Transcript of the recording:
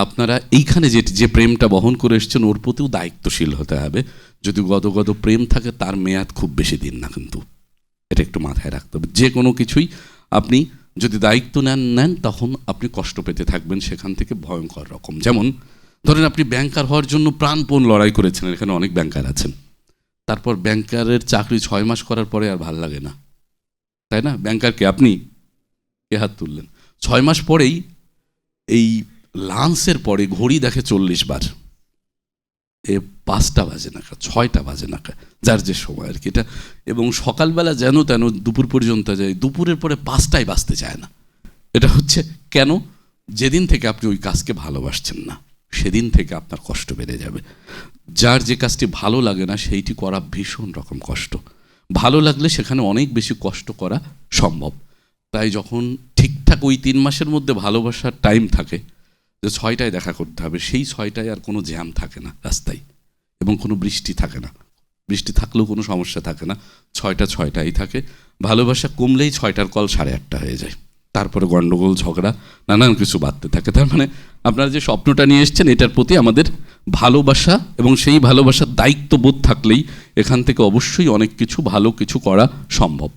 আপনারা এইখানে যে যে প্রেমটা বহন করে এসেছেন, ওর প্রতিও দায়িত্বশীল হতে হবে। যদি গত প্রেম থাকে, তার মেয়াদ খুব বেশি দিন না কিন্তু। এটা একটু মাথায় রাখতে হবে। যে কোনো কিছুই আপনি যদি দায়িত্ব নেন নেন, তখন আপনি কষ্ট পেতে থাকবেন। সেখান থেকে ভয়ঙ্কর রকম। যেমন, ধরেন আপনি ব্যাংকার হওয়ার জন্য প্রাণপণ লড়াই করেছেন এখানে অনেক ব্যাংকার আছেন। তারপর ব্যাংকারের চাকরি ছয় মাস করার পরে আর ভালো লাগে না। তাই না? ব্যাংকারকে আপনি এ হাত তুললেন। ছয় মাস পরেই এই লাঞ্চের পরে ঘড়ি দেখে চল্লিশ বার। এ পাঁচটা বাজে না ছয়টা বাজে না যার যে সময় আর কি। এটা এবং সকালবেলা যেন তেন দুপুর পর্যন্ত যায়, দুপুরের পরে পাঁচটায় বাজতে চায় না। এটা হচ্ছে কেন? যেদিন থেকে আপনি ওই কাজকে ভালোবাসছেন না, সেদিন থেকে আপনার কষ্ট বেড়ে যাবে। যার যে কাজটি ভালো লাগে না, সেইটি করা ভীষণ রকম কষ্ট। ভালো লাগলে সেখানে অনেক বেশি কষ্ট করা সম্ভব। তাই যখন ঠিকঠাক ওই তিন মাসের মধ্যে ভালোবাসার টাইম থাকে যে ছয়টায় দেখা করতে হবে, সেই ছয়টায় আর কোনো জ্যাম থাকে না রাস্তায় এবং কোনো বৃষ্টি থাকে না। বৃষ্টি থাকলেও কোনো সমস্যা থাকে না। ছয়টা ছয়টাই থাকে। ভালোবাসা কমলেই ছয়টার কল সাড়ে আটটা হয়ে যায়। তারপরে গণ্ডগোল ঝগড়া, নানান কিছু বাড়তে থাকে। তার মানে আপনারা যে স্বপ্নটা নিয়ে এসছেন, এটার প্রতি আমাদের ভালোবাসা এবং সেই ভালোবাসার দায়িত্ববোধ থাকলেই এখান থেকে অবশ্যই অনেক কিছু ভালো কিছু করা সম্ভব।